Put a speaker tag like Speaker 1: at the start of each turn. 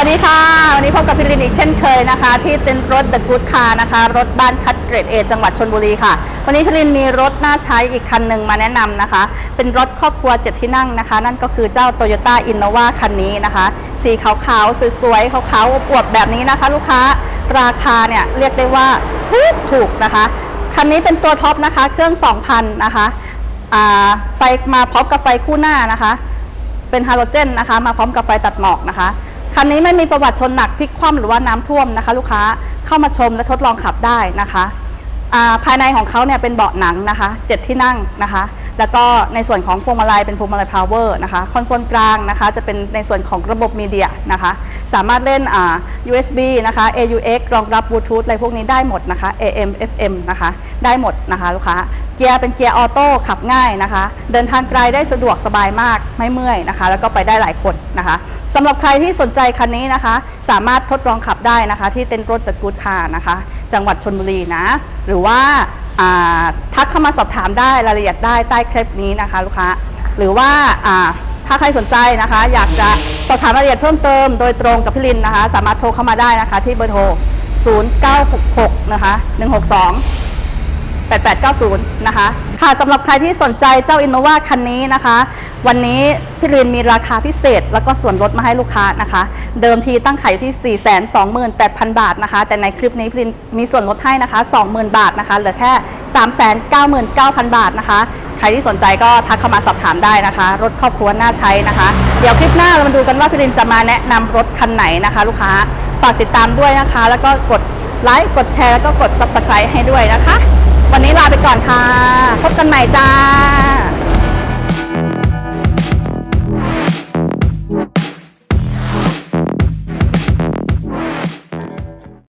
Speaker 1: ัสดีค่ะ วันนี้พบกับพิรินอีกเช่นเคยนะคะ ที่เต็นท์รถ The Good Car นะคะ รถบ้านคัดเกรด A จังหวัดชนบุรีค่ะ วันนี้พิรินมีรถน่าใช้อีกคันหนึ่งมาแนะนำนะคะ เป็นรถครอบครัว7ที่นั่งนะคะ นั่นก็คือเจ้า Toyota Innova คันนี้นะคะ สีขาวๆ สวยๆขาวๆอวบๆแบบนี้นะคะ ลูกค้าราคาเนี่ยเรียกได้ว่าถูกถูกนะคะ คันนี้เป็นตัวท็อปนะคะ เครื่อง 2,000 นะคะไฟมาพร้อมกับไฟคู่หน้านะคะ เป็นฮาโลเจนนะคะ มาพร้อมกับไฟตัดหมอกนะคะ คันนี้ไม่มีประวัติชนหนักพลิกคว่ำหรือว่าน้ำท่วมนะคะ ลูกค้าเข้ามาชมและทดลองขับได้นะคะ ภายในของเขาเนี่ยเป็นเบาะหนังนะคะเจ็ดที่นั่งนะคะ แล้วก็ในส่วนของพวงมาลัยเป็นพวงมาลัยพาวเวอร์นะคะคอนโซลกลางนะคะจะเป็นในส่วนของระบบมีเดียนะคะสามารถเล่นอ่า USB นะคะ AUX รองรับบลูทูธอะไรพวกนี้ได้หมดนะคะ AM FM นะคะได้หมดนะคะลูกค้าเกียร์เป็นเกียร์ออโต้ขับง่ายนะคะ เดินทางไกลได้สะดวกสบายมากไม่เมื่อยนะคะ แล้วก็ไปได้หลายคนนะคะสำหรับใครที่สนใจคันนี้นะคะ สามารถทดลองขับได้นะคะ ที่เต็นท์รถตะกูดคานะคะ จังหวัดชนบุรีนะ หรือว่า ทักเข้ามาสอบถามได้รายละเอียดได้ใต้คลิปนี้นะคะลูกค้าหรือว่าถ้าใครสนใจนะคะ อยากจะสอบถามรายละเอียดเพิ่มเติมโดยตรงกับพี่ลินนะคะ สามารถโทรเข้ามาได้นะคะ ที่เบอร์โทร 0966 นะคะ 162 8890 นะคะ ค่ะสำหรับใครที่สนใจเจ้า Innova คันนี้นะคะ วันนี้พี่รินมีราคาพิเศษ แล้วก็ส่วนลดมาให้ลูกค้านะคะ เดิมทีตั้งขายที่ 428,000 บาทนะคะ แต่ในคลิปนี้พี่รินมีส่วนลดให้นะคะ 20,000 บาทนะคะ เหลือแค่ 399,000 บาทนะคะ ใครที่สนใจก็ทักเข้ามาสอบถามได้นะคะ รถครอบครัวน่าใช้นะคะ เดี๋ยวคลิปหน้าเรามาดูกันว่าพี่รินจะมาแนะนำรถคันไหนนะคะ ลูกค้าฝากติดตามด้วยนะคะ แล้วก็กดไลค์ กดแชร์ แล้วก็กด Subscribe ให้ด้วยนะคะ วันนี้ลาไปก่อนค่ะ พบกันใหม่จ้า